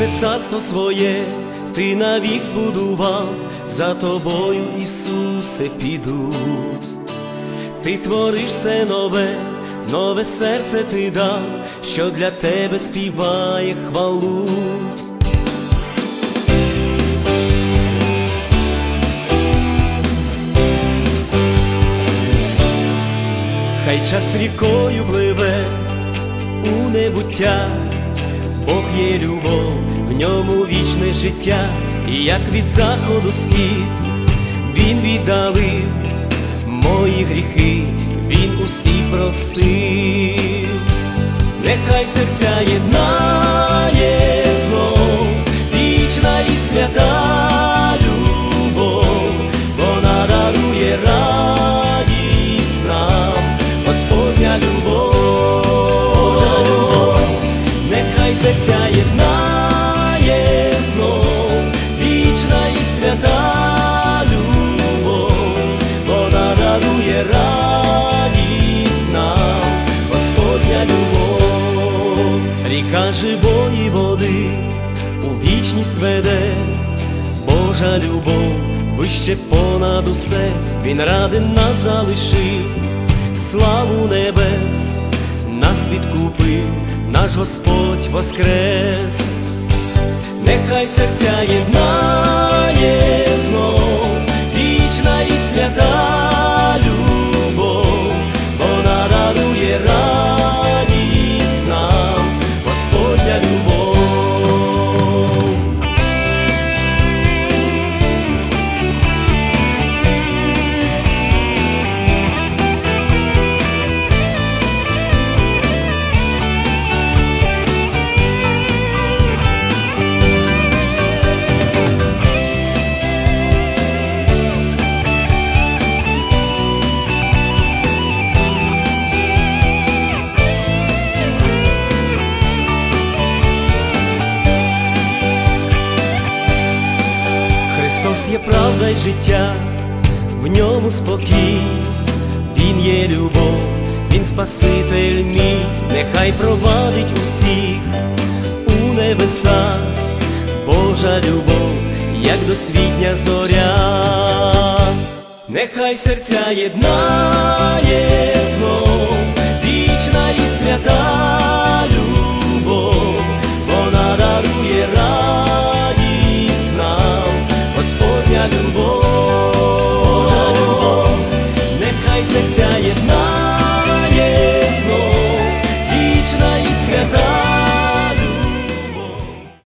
вічне царство своє, ти навік збудував, за тобою, Ісусе, піду. Ти твориш все нове, нове серце ти дав, що для тебе співає хвалу. Хай час рікою пливе у небуття, Бог є любов, ньому вічне життя, і як від заходу схід він віддалив мої гріхи, він усі простив, нехай серця єднає знов, вічна і свята любов, вона дарує радість нам, Господня любов, Божа любов, нехай серця і свята любов, вона дарує радість нам, Господня любов, ріка живої води у вічність веде, Божа любов, вище понад усе, Він ради нас залишив, славу небес, нас відкупив, наш Господь воскрес, нехай серця єднає знов, є правда й життя, в ньому спокій, Він є любов, Він Спаситель мій, нехай провадить усіх у небеса, Божа любов, як досвітня зоря, нехай серця єднає знов, вічна і свята. alumbó.